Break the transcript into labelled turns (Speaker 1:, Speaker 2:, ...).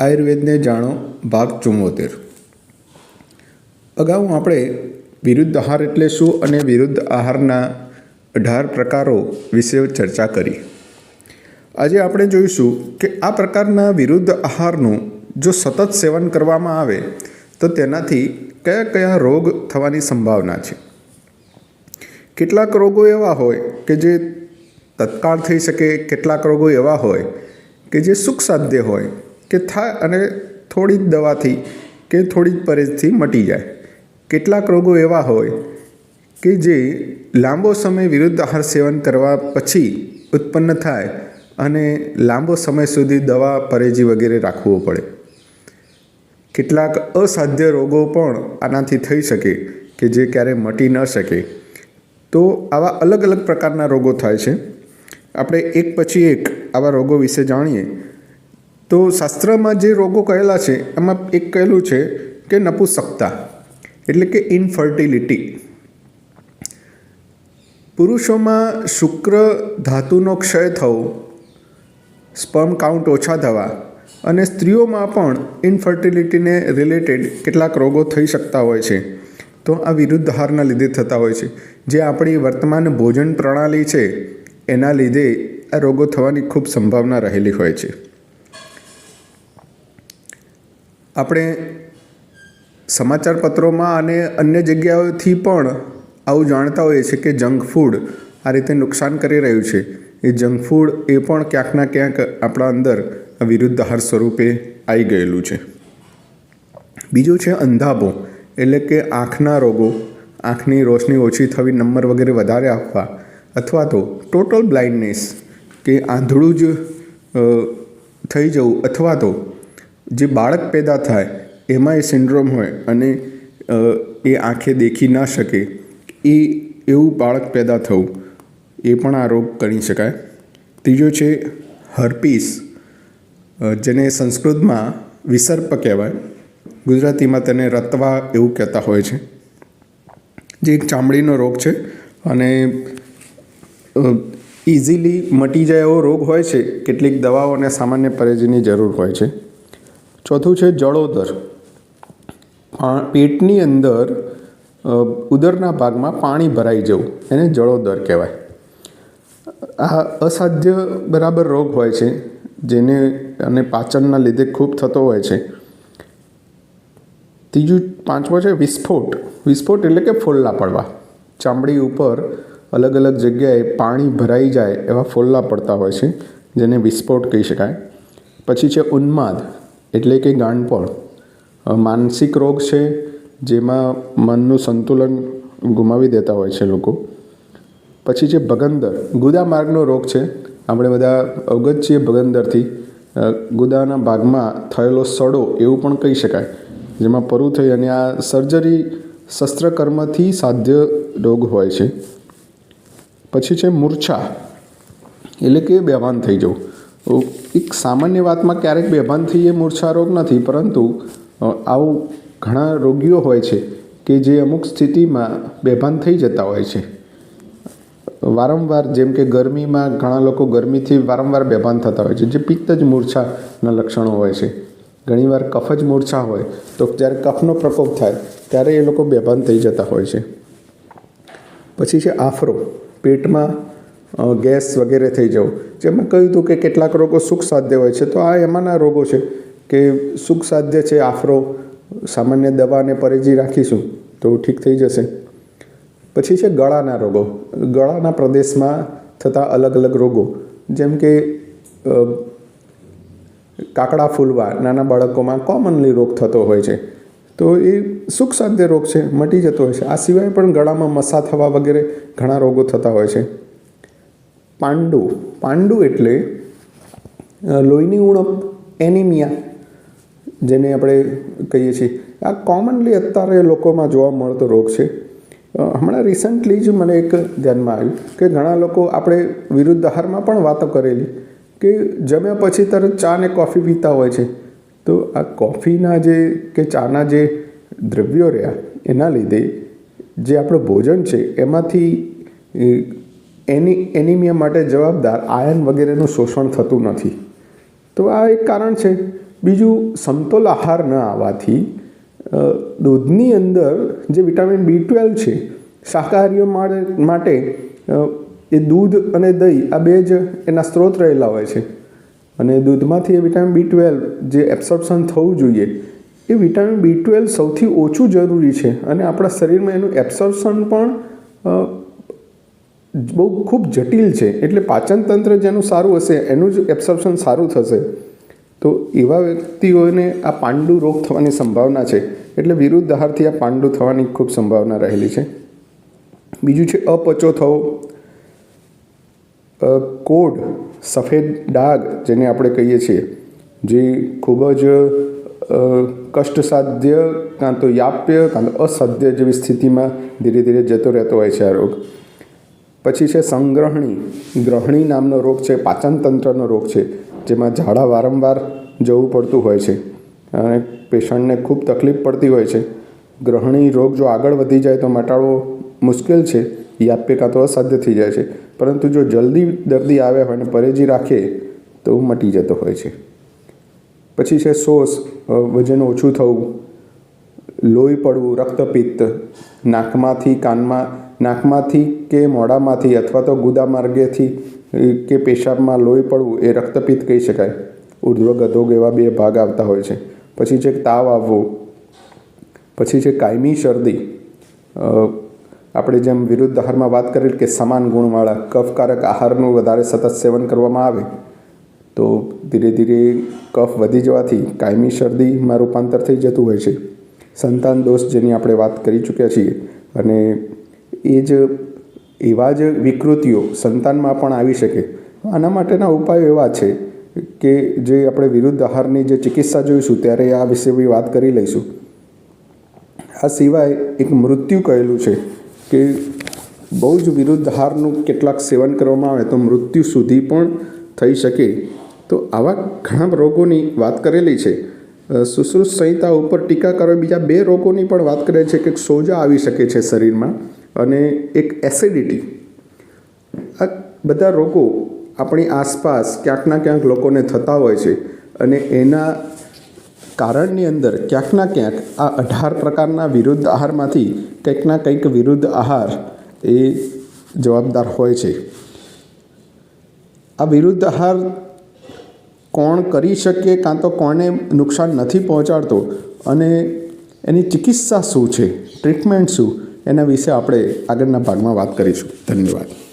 Speaker 1: આયુર્વેદને જાણો ભાગ ચુમ્મોતેર અગાઉ આપણે વિરુદ્ધ આહાર એટલે શું અને વિરુદ્ધ આહારના અઢાર પ્રકારો વિશે ચર્ચા કરી. આજે આપણે જોઈશું કે આ પ્રકારના વિરુદ્ધ આહારનું જો સતત સેવન કરવામાં આવે, તો તેનાથી કયા કયા રોગ થવાની સંભાવના છે? કેટલાક રોગો એવા હોય કે જે તત્કાળ થઈ શકે, કેટલાક રોગો એવા હોય કે જે સુખ સાધ્ય હોય કે થાય અને થોડી જ દવાથી કે થોડી જ પરેજથી મટી જાય. કેટલાક રોગો એવા હોય કે જે લાંબો સમય વિરુદ્ધ આહાર સેવન કરવા પછી ઉત્પન્ન થાય અને લાંબો સમય સુધી દવા, પરેજી વગેરે રાખવો પડે. કેટલાક અસાધ્ય રોગો પણ આનાથી થઈ શકે કે જે ક્યારેય મટી ન શકે. તો આવા અલગ અલગ પ્રકારના રોગો થાય છે. આપણે એક પછી એક આવા રોગો વિશે જાણીએ. તો શાસ્ત્રમાં જે રોગો કહેલા છે, એમાં એક કહેલું છે કે નપુસકતા, એટલે કે ઇનફર્ટિલિટી પુરુષોમાં શુક્ર ધાતુનો ક્ષય થવો સ્પર્મ કાઉન્ટ ઓછા થવા અને સ્ત્રીઓમાં પણ ઇનફર્ટિલિટીને રિલેટેડ કેટલાક રોગો થઈ શકતા હોય છે. તો આ વિરુદ્ધ આહારના લીધે થતા હોય છે. જે આપણી વર્તમાન ભોજન પ્રણાલી છે, એના લીધે આ રોગો થવાની ખૂબ સંભાવના રહેલી હોય છે. આપણે સમાચાર પત્રોમાં અને અન્ય જગ્યાઓથી પણ આવું જાણતા હોઈએ છીએ કે જંક ફૂડ આ રીતે નુકસાન કરી રહ્યું છે. એ જંક ફૂડ એ પણ ક્યાંકના ક્યાંક આપણા અંદર વિરુદ્ધ આહાર સ્વરૂપે આવી ગયેલું છે. બીજું છે અંધાપો, એટલે કે આંખના રોગો, આંખની રોશની ઓછી થવી, નંબર વગેરે વધારે આપવા, અથવા તો ટોટલ બ્લાઇન્ડનેસ કે આંધળું જ થઈ જવું, અથવા તો જે બાળક પેદા થાય, એમાં એ સિન્ડ્રોમ હોય અને એ આંખે દેખી ના શકે, એ એવું બાળક પેદા થવું, એ પણ આ રોગ ગણી શકાય. ત્રીજો છે હર્પીસ જેને સંસ્કૃતમાં વિસર્પ કહેવાય. ગુજરાતીમાં તેને રતવા એવું કહેતા હોય છે. જે એક ચામડીનો રોગ છે અને ઇઝીલી મટી જાય એવો રોગ હોય છે, કેટલીક દવાઓ અને સામાન્ય પરેજીની જરૂર હોય છે. ચોથું છે જળોદર. પેટની અંદર ઉદરના ભાગમાં પાણી ભરાઈ જવું. એને જળોદર કહેવાય. આ અસાધ્ય બરાબર રોગ હોય છે, જેને, અને પાચનના લીધે ખૂબ થતો હોય છે. ત્રીજું, પાંચમો છે વિસ્ફોટ. વિસ્ફોટ એટલે કે ફોલ્લા પડવા. ચામડી ઉપર અલગ અલગ જગ્યાએ પાણી ભરાઈ જાય એવા ફોલ્લા પડતા હોય છે, જેને વિસ્ફોટ કહી શકાય. પછી છે ઉન્માદ. એટલે કે ગાંડપણ માનસિક રોગ છે જેમાં મનનું સંતુલન ગુમાવી દેતા હોય છે લોકો. પછી છે ભગંદર. ગુદા માર્ગનો રોગ છે. આપણે બધા અવગત છીએ ભગંદરથી ગુદાના ભાગમાં થયેલો સડો એવું પણ કહી શકાય, જેમાં પરું થઈ અને આ સર્જરી શસ્ત્રકર્મથી સાધ્ય રોગ હોય છે. પછી છે મૂર્છા. એટલે કે બેભાન થઈ જવું. એક સામાન્ય વાતમાં ક્યારેક બેભાન થઈએ મૂર્છા રોગ નથી, પરંતુ આવું ઘણા રોગીઓ હોય છે કે જે અમુક સ્થિતિમાં બેભાન થઈ જતા હોય છે. વારંવાર જેમ કે ગરમીમાં ઘણા લોકો ગરમીથી વારંવાર બેભાન થતા હોય છે, જે પિત્ત જ મૂર્છાના લક્ષણો હોય છે. ઘણીવાર કફ જ મૂર્છા હોય, તો જ્યારે કફનો પ્રકોપ થાય, ત્યારે એ લોકો બેભાન થઈ જતા હોય છે. પછી છે આફરો, પેટમાં ગેસ વગેરે થઈ જવું. જેમાં કહ્યું હતું કે કેટલાક રોગો સુખ સાધ્ય હોય છે, તો આ એમાંના રોગો છે કે સુખ સાધ્ય છે આફરો, સામાન્ય દવાને પરેજી રાખીશું તો ઠીક થઈ જશે. પછી છે ગળાના રોગો. ગળાના પ્રદેશમાં થતા અલગ અલગ રોગો, જેમ કે કાકડા ફૂલવા, નાના બાળકોમાં કોમનલી રોગ થતો હોય છે. તો એ સુખ સાધ્ય રોગ છે, મટી જતો હોય છે. આ સિવાય પણ ગળામાં મસા થવા વગેરે ઘણા રોગો થતા હોય છે. પાંડુ. પાંડુ એટલે લોહીની ઉણપ, એનિમિયા, જેને આપણે કહીએ છીએ. આ કોમનલી અત્યારે લોકોમાં જોવા મળતો રોગ છે. હમણાં રિસન્ટલી જ મને એક ધ્યાનમાં આવ્યું કે ઘણા લોકો આપણે વિરુદ્ધ આહારમાં પણ વાતો કરેલી કે જમ્યા પછી તરત ચા ને કોફી પીતા હોય છે. તો આ કોફીના જે કે ચાના જે દ્રવ્યો રહ્યા, એના લીધે જે આપણું ભોજન છે, એમાંથી એની, એનિમિયા માટે જવાબદાર આયન વગેરેનું શોષણ થતું નથી. તો આ એક કારણ છે. બીજું, સમતોલ આહાર ન આવવાથી દૂધની અંદર જે વિટામિન બી ટ્વેલ્વ છે, શાકાહારીઓ માટે એ દૂધ અને દહીં આ બે જ એના સ્ત્રોત રહેલા હોય છે. અને દૂધમાંથી એ વિટામિન બી ટ્વેલ્વ જે એબ્સોર્પ્શન થવું જોઈએ, એ વિટામિન બી ટ્વેલ્વ સૌથી ઓછું જરૂરી છે. અને આપણા શરીરમાં એનું એબ્સોર્પ્શન પણ બહુ ખૂબ જટિલ છે. એટલે પાચન તંત્ર જેનું સારું હશે, એનું જ એબ્સોર્પ્શન સારું થશે. તો એવા વ્યક્તિઓને આ પાંડુ રોગ થવાની સંભાવના છે. એટલે વિરુદ્ધ આહારથી આ પાંડુ થવાની ખૂબ સંભાવના રહેલી છે. બીજું છે અપચો થવો. કોડ, સફેદ ડાઘ જેને આપણે કહીએ છીએ, જે ખૂબ જ કષ્ટસાધ્ય, કાં તો યાપ્ય, કાં તો અસાધ્ય જેવી સ્થિતિમાં ધીરે ધીરે જતો રહેતો હોય છે આ રોગ. પછી છે સંગ્રહણી. ગ્રહણી નામનો રોગ છે પાચન તંત્રનો રોગ છે, જેમાં ઝાડા વારંવાર જવું પડતું હોય છે અને પેશન્ટને ખૂબ તકલીફ પડતી હોય છે. ગ્રહણી રોગ જો આગળ વધી જાય તો મટાડવો મુશ્કેલ છે યાપ્ય તો અસાધ્ય થઈ જાય છે. પરંતુ જો જલ્દી દર્દી આવે હોય અને પરેજી રાખે તો મટી જતો હોય છે. પછી છે સોસ વજન ઓછું થવું. લોહી પડવું, રક્તપિત્ત, નાકમાંથી કાનમાં, નાકમાંથી કે મોડામાંથી અથવા તો ગુદા માર્ગેથી કે પેશાબમાં લોહી પડવું એ રક્તપિત્ત કહી શકાય. ઉર્ધ્વ ગધોગ એવા બે ભાગ આવતા હોય છે. પછી છે તાવ આવવો, પછી છે કાયમી શરદી. આપણે જેમ વિરુદ્ધ આહારમાં વાત કરેલી કે સમાન ગુણવાળા કફકારક આહારનું વધારે સતત સેવન કરવામાં આવે, તો ધીરે ધીરે કફ વધી જવાથી કાયમી શરદીમાં રૂપાંતર થઈ જતું હોય છે. સંતાન દોષ જેની આપણે વાત કરી ચૂક્યા છીએ. અને એ જ એવા જ વિકૃતિઓ સંતાનમાં પણ આવી શકે. આના માટેના ઉપાયો એવા છે કે જે આપણે વિરુદ્ધ આહારની જે ચિકિત્સા જોઈશું ત્યારે આ વિશે બી વાત કરી લઈશું. આ સિવાય એક મૃત્યુ કહેલું છે કે બહુ જ વિરુદ્ધ આહારનું કેટલાક સેવન કરવામાં આવે તો મૃત્યુ સુધી પણ થઈ શકે. તો આવા ઘણા રોગોની વાત કરેલી છે. સુશ્રુત સંહિતા ઉપર ટીકા કરવા બીજા બે રોગોની પણ વાત કરે છે કે સોજા આવી શકે છે શરીરમાં અને એક એસિડિટી આ બધા રોગો આપણી આસપાસ ક્યાંકના ક્યાંક લોકોને થતા હોય છે અને એના કારણની અંદર ક્યાંકના ક્યાંક આ અઢાર પ્રકારના વિરુદ્ધ આહારમાંથી કંઈકના કંઈક વિરુદ્ધ આહાર એ જવાબદાર હોય છે. આ વિરુદ્ધ આહાર કોણ કરી શકે કાં તો કોને નુકસાન નથી પહોંચાડતો? અને એની ચિકિત્સા શું છે? ટ્રીટમેન્ટ શું? એના વિશે આપણે આગળના ભાગમાં વાત કરીશું. ધન્યવાદ.